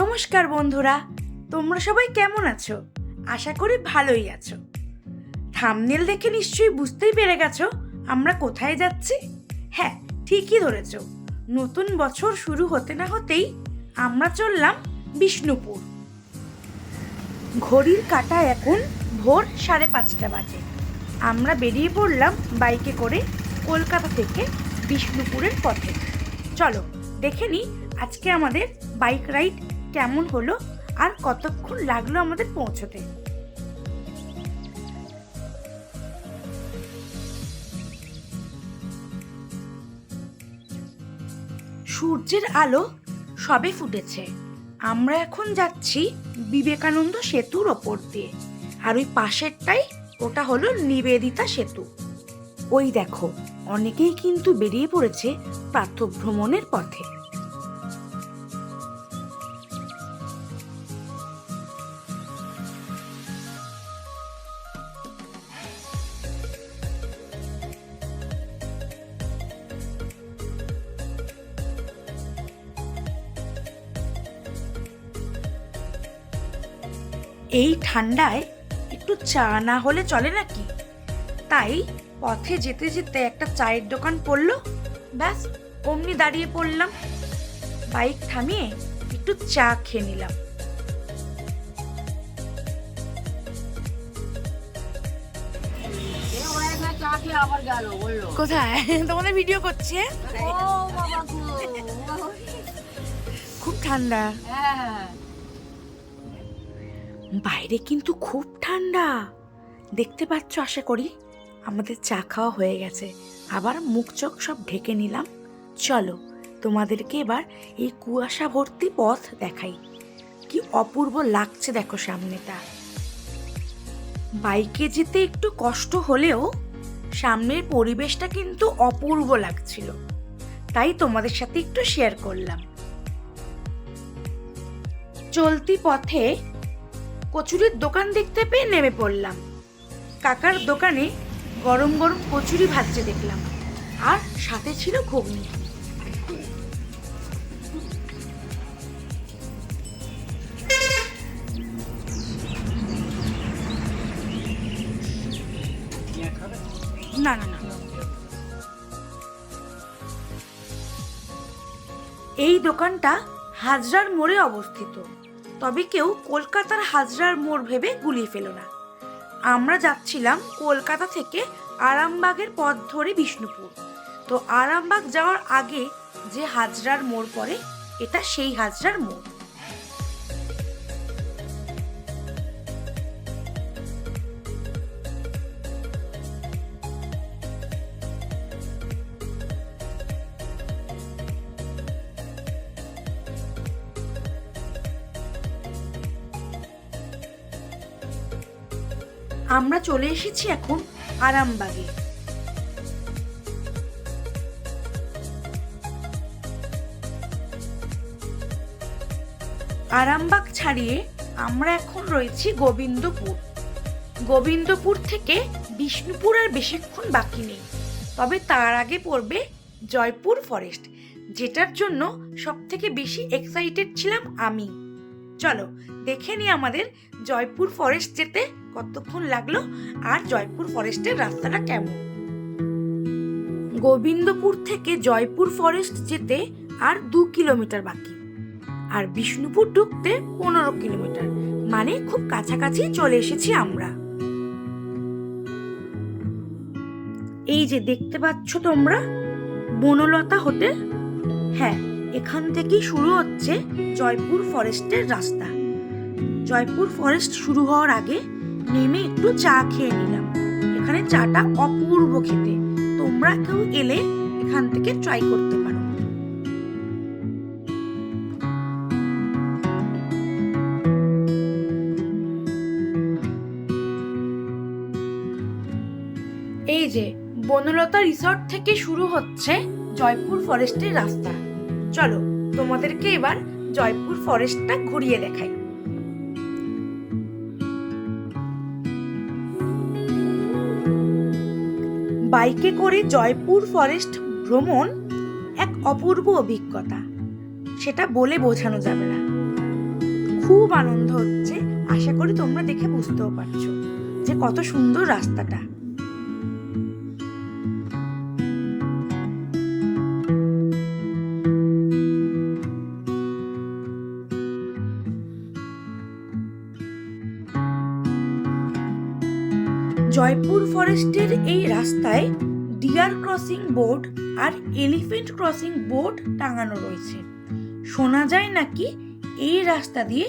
নমস্কার বন্ধুরা, তোমরা সবাই কেমন আছো? আশা করি ভালোই আছো। থামনেল দেখে নিশ্চয়ই বুঝতেই পেরে গেছো আমরা কোথায় যাচ্ছি? হ্যাঁ ঠিকই ধরেছ। নতুন বছর শুরু হতে না হতেই আমরা চললাম বিষ্ণুপুর। ঘড়ির কাটা এখন ভোর সাড়ে পাঁচটা বাজে। আমরা বেরিয়ে পড়লাম বাইকে করে কলকাতা থেকে বিষ্ণুপুরের পথে। চলো, দেখে নিই আজকে আমাদের বাইক রাইড কেমন হলো আর কতক্ষণ লাগল আমাদের পৌঁছতে? সূর্যের আলো সবে ফুটেছে। আমরা এখন যাচ্ছি বিবেকানন্দ সেতুর ওপর দিয়ে। আর ওই পাশেরটাই ওটা হলো নিবেদিতা সেতু। ওই দেখো, অনেকেই কিন্তু বেরিয়ে পড়েছে প্রাতভ্রমণের পথে। এই ঠান্ডায় একটু চা না হলে চলে নাকি? তাই পথে যেতে যেতে একটা চায়ের দোকান পড়ল। ব্যাস অমনি দাঁড়িয়ে পড়লাম। বাইক থামিয়ে একটু চা খেয়ে নিলাম। কোথায়? তোমাদের ভিডিও করছে? খুব ঠান্ডা। হ্যাঁ। বাইরে কিন্তু খুব ঠান্ডা। দেখতে পাচ্ছ, আশা করি আমাদের চা খাওয়া হয়ে গেছে। আবার মুখ চোখ সব ঢেকে নিলাম। চলো, তোমাদেরকে এবার এই কুয়াশা ভর্তি পথ দেখাই। কি অপূর্ব লাগছে দেখো সামনেটা। বাইকে যেতে একটু কষ্ট হলেও সামনের পরিবেশটা কিন্তু অপূর্ব লাগছিল। তাই তোমাদের সাথে একটু শেয়ার করলাম। চলতি পথে কচুরির দোকান দেখতে পেয়ে নেমে পড়লাম। কাকার দোকানে গরম গরম কচুরি ভাজছে দেখলাম। আর সাথে ছিল ঘুগনি। না না না। এই দোকানটা হাজরার মোড়ে অবস্থিত। তবে কেউ কলকাতার হাজরার মোড় ভেবে গুলিয়ে ফেলো না। আমরা যাচ্ছিলাম কলকাতা থেকে আরামবাগের পথ ধরে বিষ্ণুপুর। তো আরামবাগ যাওয়ার আগে যে হাজরার মোড় পড়ে, এটা সেই হাজরার মোড়। আমরা চলে এসেছি এখন আরামবাগে। আরামবাগ ছাড়িয়ে আমরা এখন রয়েছি গোবিন্দপুর। গোবিন্দপুর থেকে বিষ্ণুপুর আর বেশিক্ষণ বাকি নেই। তবে তার আগে পড়বে জয়পুর ফরেস্ট, যেটার জন্য সব থেকে বেশি এক্সাইটেড ছিলাম আমি। চলো, দেখে নি আমাদের জয়পুর ফরেস্ট যেতে কতক্ষণ লাগল আর জয়পুর ফরেস্টের রাস্তাটা কেমন। গোবিন্দপুর থেকে জয়পুর ফরেস্ট যেতে আর দু কিলোমিটার বাকি, আর বিষ্ণুপুর ঢুকতে পনেরো কিলোমিটার মানে খুব কাছাকাছি চলে এসেছি আমরা। এই যে দেখতে পাচ্ছ তোমরা, বনলতা হোটেল? হ্যাঁ এখান থেকেই শুরু হচ্ছে জয়পুর ফরেস্টের রাস্তা। জয়পুর ফরেস্ট শুরু হওয়ার আগে নেমে একটু চা খেয়ে নিলাম। এখানে চাটা অপূর্ব খেতে। তোমরা কেউ এলে এখান থেকে ট্রাই করতে পারো। এই যে বনলতা রিসর্ট থেকে শুরু হচ্ছে জয়পুর ফরেস্টের রাস্তা। চলো, তোমাদেরকে এবার জয়পুর ফরেস্টটা ঘুরিয়ে দেখাই। বাইকে করে জয়পুর ফরেস্ট ভ্রমণ এক অপূর্ব অভিজ্ঞতা। সেটা বলে বোঝানো যাবে না। খুব আনন্দ হচ্ছে। আশা করি তোমরা দেখে বুঝতেও পারছ যে কত সুন্দর রাস্তাটা। জয়পুর ফরেস্টের এই রাস্তায় ডিয়ার ক্রসিং বোর্ড আর এলিফেন্ট ক্রসিং বোর্ড টাঙানো রয়েছে। শোনা যায় নাকি এই রাস্তা দিয়ে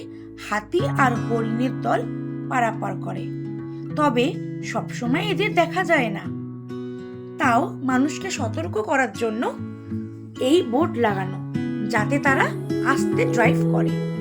হাতি আর হরিণের দল পারাপার করে। তবে সবসময় এদের দেখা যায় না। তাও মানুষকে সতর্ক করার জন্য এই বোর্ড লাগানো, যাতে তারা আস্তে ড্রাইভ করে।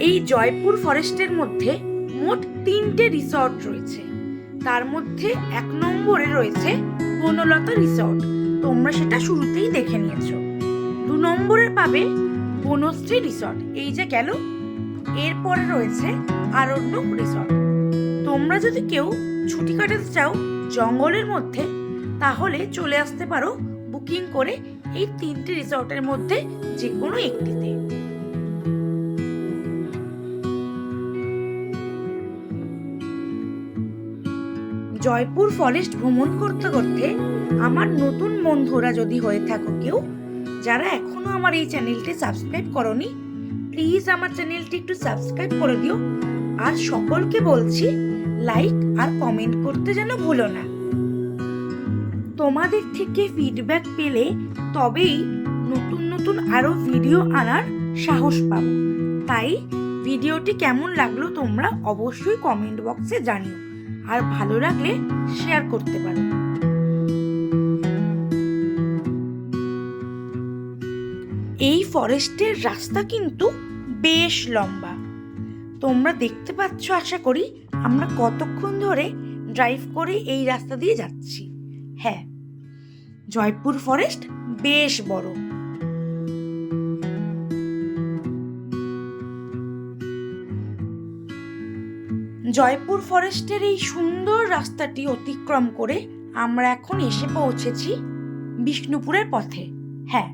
এই জয়পুর ফরেস্টের মধ্যে মোট তিনটে রিসর্ট রয়েছে। তার মধ্যে এক নম্বরে রয়েছে বনলতা রিসর্ট। তোমরা সেটা শুরুতেই দেখে নিয়েছ। দু নম্বরে পাবে বনশ্রী রিসর্ট। এই যে গেল। এরপরে রয়েছে আরণ্যক রিসর্ট। তোমরা যদি কেউ ছুটি কাটাতে চাও জঙ্গলের মধ্যে, তাহলে চলে আসতে পারো বুকিং করে এই তিনটে রিসর্টের মধ্যে যে কোনো একটিতে। জয়পুর ফরেস্ট ভ্রমণ করতে করতে আমার নতুন বন্ধুরা যদি হয়ে থাকো কেউ, যারা এখনও আমার এই চ্যানেলটি সাবস্ক্রাইব করনি প্লিজ আমার চ্যানেলটি একটু সাবস্ক্রাইব করে দিও। আর সকলকে বলছি লাইক আর কমেন্ট করতে যেন ভুলো না। তোমাদের থেকে ফিডব্যাক পেলে তবেই নতুন নতুন আরও ভিডিও আনার সাহস পাবো। তাই ভিডিওটি কেমন লাগল তোমরা অবশ্যই কমেন্ট বক্সে জানিও। আর ভালো লাগলে শেয়ার করতে পারো। এই ফরেস্টের রাস্তা কিন্তু বেশ লম্বা। তোমরা দেখতে পাচ্ছ, আশা করি, আমরা কতক্ষণ ধরে ড্রাইভ করে এই রাস্তা দিয়ে যাচ্ছি। হ্যাঁ জয়পুর ফরেস্ট বেশ বড়। জয়পুর ফরেস্টের এই সুন্দর রাস্তাটি অতিক্রম করে আমরা এখন এসে পৌঁছেছি বিষ্ণুপুরের পথে। হ্যাঁ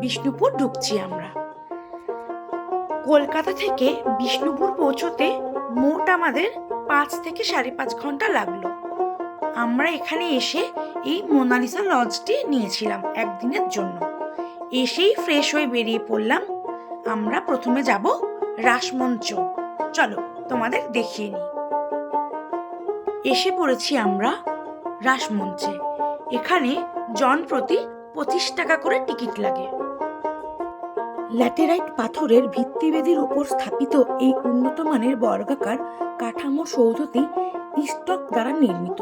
বিষ্ণুপুর ঢুকছি আমরা। কলকাতা থেকে বিষ্ণুপুর পৌঁছতে মোট আমাদের পাঁচ থেকে সাড়ে পাঁচ ঘণ্টা লাগল। আমরা এখানে এসে এই মোনালিসা লজটি নিয়েছিলাম একদিনের জন্য। এসেই ফ্রেশ হয়ে বেরিয়ে পড়লাম। আমরা প্রথমে যাব রাসমঞ্চ। চলো। তোমাদের দেখিয়ে নিই। এসে পড়েছি আমরা রাসমঞ্চে। এখানে জন প্রতি পঁচিশ টাকা করে টিকিট লাগে। ল্যাটেরাইট পাথরের ভিত্তিবেদির উপর স্থাপিত এই উন্নত মানের বর্গাকার কাঠামো সৌধটি ইস্টক দ্বারা নির্মিত।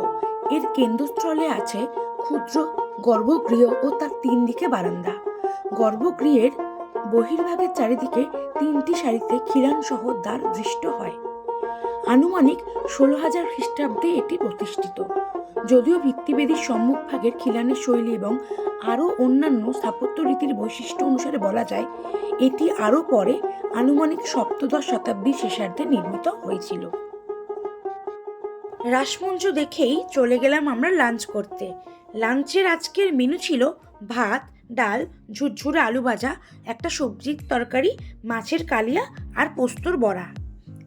এর কেন্দ্রস্থলে আছে ক্ষুদ্র গর্ভগৃহ ও তার তিন দিকে বারান্দা। গর্ভগৃহের বহির্ভাগের চারিদিকে তিনটি সারিতে খিলান সহ দ্বার দৃষ্ট হয়। আনুমানিক ষোলো হাজার খ্রিস্টাব্দে এটি প্রতিষ্ঠিত। যদিও ভিত্তিবেদির সম্মুখভাগের খিলানের শৈলী এবং আরও অন্যান্য স্থাপত্য রীতির বৈশিষ্ট্য অনুসারে বলা যায়, এটি আরও পরে আনুমানিক সপ্তদশ শতাব্দীর শেষার্ধে নির্মিত হয়েছিল। রাসমঞ্চ দেখেই চলে গেলাম আমরা লাঞ্চ করতে। লাঞ্চের আজকের মেনু ছিল ভাত, ডাল, ঝুরঝুরে আলু ভাজা, একটা সবজির তরকারি, মাছের কালিয়া আর পোস্তর বড়া।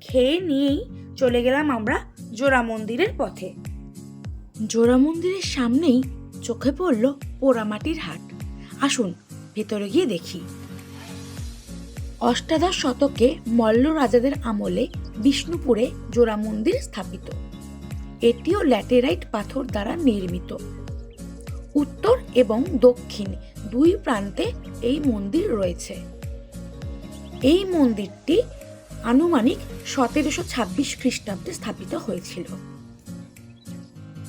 খেয়ে নিয়েই চলে গেলাম আমরা জোড়া মন্দিরের পথে। জোড়া মন্দিরের সামনেই চোখে পড়ল পোড়ামাটির হাট। আসুন, ভেতরে গিয়ে দেখি। অষ্টাদশ শতকে মল্ল রাজাদের আমলে বিষ্ণুপুরে জোড়া মন্দির স্থাপিত। এটিও ল্যাটেরাইট পাথর দ্বারা নির্মিত। উত্তর এবং দক্ষিণ দুই প্রান্তে এই মন্দির রয়েছে। এই মন্দিরটি আনুমানিক সতেরোশো ছাব্বিশ খ্রিস্টাব্দে স্থাপিত হয়েছিল।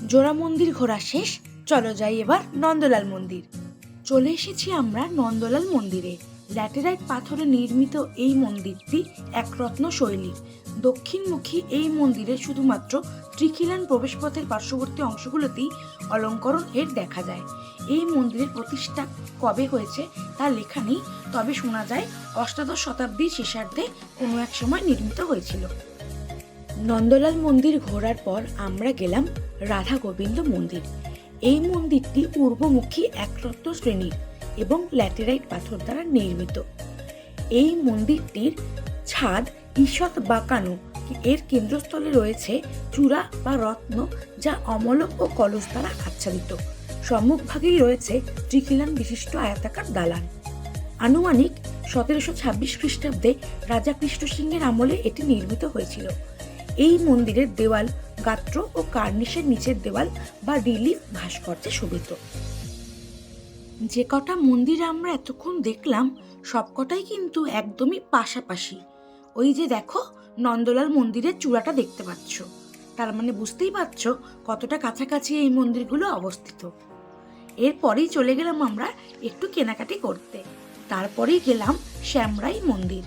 জোড়া মন্দির ঘোরা শেষ, চলো যাই এবার নন্দলাল মন্দির। চলে এসেছি আমরা নন্দলাল মন্দিরে। ল্যাটেরাইট পাথরে নির্মিত এই মন্দিরটি একরত্ন শৈলী। দক্ষিণমুখী এই মন্দিরে শুধুমাত্র ত্রিখিলান প্রবেশপথের পার্শ্ববর্তী অংশগুলোতেই অলঙ্করণ এর দেখা যায়। এই মন্দিরের প্রতিষ্ঠা কবে হয়েছে তা লেখা নেই, তবে শোনা যায় অষ্টাদশ শতাব্দীর শেষার্ধে কোনো এক সময় নির্মিত হয়েছিল। নন্দলাল মন্দির ঘোরার পর আমরা গেলাম রাধা গোবিন্দ মন্দির। এই মন্দিরটি পূর্বমুখী একরত্ন শ্রেণির এবং ল্যাটেরাইট পাথর দ্বারা নির্মিত। এই মন্দিরটির ছাদ ঈষৎ বাঁকানো এর কেন্দ্রস্থলে রয়েছে চূড়া বা রত্ন যা অমলক ও কলস দ্বারা আচ্ছাদিত। সম্মুখভাগেই রয়েছে ত্রিখিলান বিশিষ্ট আয়তাকার দালান। আনুমানিক সতেরোশো ছাব্বিশ খ্রিস্টাব্দে রাজা কৃষ্ণ সিংহের আমলে এটি নির্মিত হয়েছিল। এই মন্দিরের দেওয়াল, গাত্র ও কার্নিশের নিচের দেওয়াল বা রিলিফ ভাস্কর্যে শোভিত। যে কটা মন্দির আমরা এতক্ষণ দেখলাম, সবকটাই কিন্তু একদমই পাশাপাশি। ওই যে দেখো, নন্দলাল মন্দিরের চূড়াটা দেখতে পাচ্ছ। তার মানে বুঝতেই পারছ কতটা কাছাকাছি এই মন্দিরগুলো অবস্থিত। এরপরেই চলে গেলাম আমরা একটু কেনাকাটি করতে। তারপরেই গেলাম শ্যামরাই মন্দির।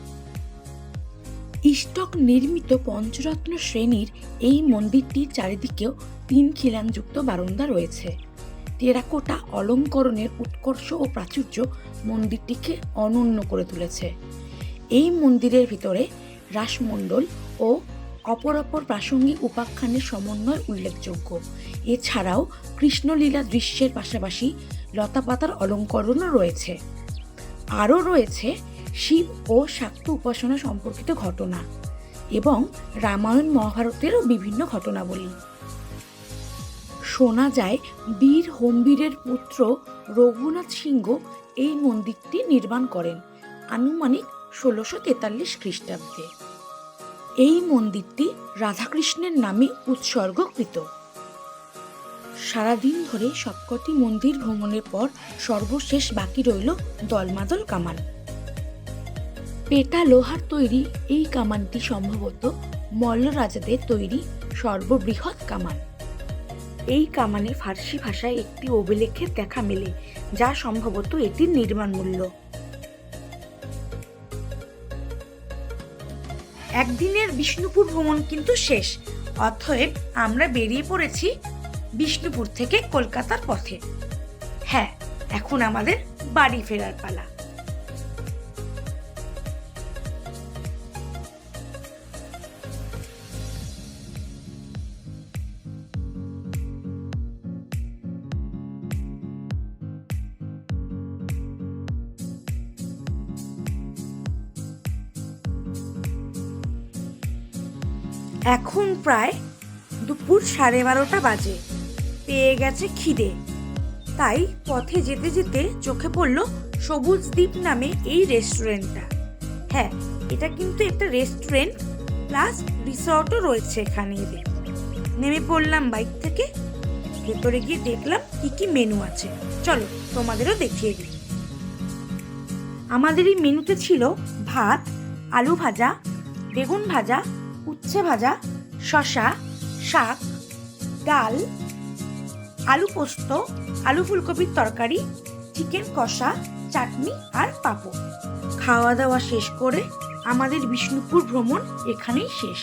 ইস্টক নির্মিত পঞ্চরত্ন শ্রেণির এই মন্দিরটির চারিদিকেও তিন খিলানযুক্ত বারান্দা রয়েছে। টেরাকোটা অলঙ্করণের উৎকর্ষ ও প্রাচুর্য মন্দিরটিকে অনন্য করে তুলেছে। এই মন্দিরের ভিতরে রাসমণ্ডল ও অপর অপর প্রাসঙ্গিক উপাখ্যানের সমন্বয় উল্লেখযোগ্য। এছাড়াও কৃষ্ণলীলা দৃশ্যের পাশাপাশি লতাপাতার অলঙ্করণও রয়েছে। আরও রয়েছে শিব ও শাক্ত উপাসনা সম্পর্কিত ঘটনা এবং রামায়ণ মহাভারতেরও বিভিন্ন ঘটনাবলী। শোনা যায়, বীর হোমবীরের পুত্র রঘুনাথ সিংহ এই মন্দিরটি নির্মাণ করেন। আনুমানিক ষোলোশো তেতাল্লিশ খ্রিস্টাব্দে। এই মন্দিরটি রাধাকৃষ্ণের নামে উৎসর্গকৃত। সারাদিন ধরে সবকটি মন্দির ভ্রমণের পর সর্বশেষ বাকি রইল দলমাদল কামান। পেটা লোহার তৈরি এই কামানটি সম্ভবত মল্ল রাজাদের তৈরি সর্ববৃহৎ কামান। এই কামানে ফার্সি ভাষায় একটি অভিলেখের দেখা মেলে, যা সম্ভবত এটির নির্মাণ মূল্য। একদিনের বিষ্ণুপুর ভ্রমণ কিন্তু শেষ। অতএব আমরা বেরিয়ে পড়েছি বিষ্ণুপুর থেকে কলকাতার পথে। হ্যাঁ এখন আমাদের বাড়ি ফেরার পালা। এখন প্রায় দুপুর সাড়ে বারোটা বাজে। পেয়ে গেছে খিদে। তাই পথে যেতে যেতে চোখে পড়ল সবুজ দ্বীপ নামে এই রেস্টুরেন্টটা। হ্যাঁ এটা কিন্তু একটা রেস্টুরেন্ট, প্লাস রিসর্টও রয়েছে এখানে এদের। নেমে পড়লাম বাইক থেকে। ভেতরে গিয়ে দেখলাম কি কি মেনু আছে। চলো, তোমাদেরও দেখিয়ে দিই। আমাদের এই মেনুতে ছিল ভাত, আলু ভাজা, বেগুন ভাজা উচ্ছে ভাজা শশা শাক, ডাল, আলু পোস্ত, আলু ফুলকপির তরকারি, চিকেন কষা, চাটনি আর পাঁপড়। খাওয়া দাওয়া শেষ করে আমাদের বিষ্ণুপুর ভ্রমণ এখানেই শেষ।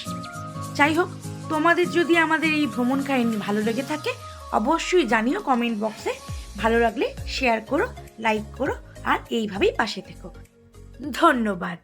যাই হোক, তোমাদের যদি আমাদের এই ভ্রমণ কাহিনী ভালো লেগে থাকে, অবশ্যই জানিও কমেন্ট বক্সে ভালো লাগলে শেয়ার করো লাইক করো আর এইভাবেই পাশে থেকো। ধন্যবাদ।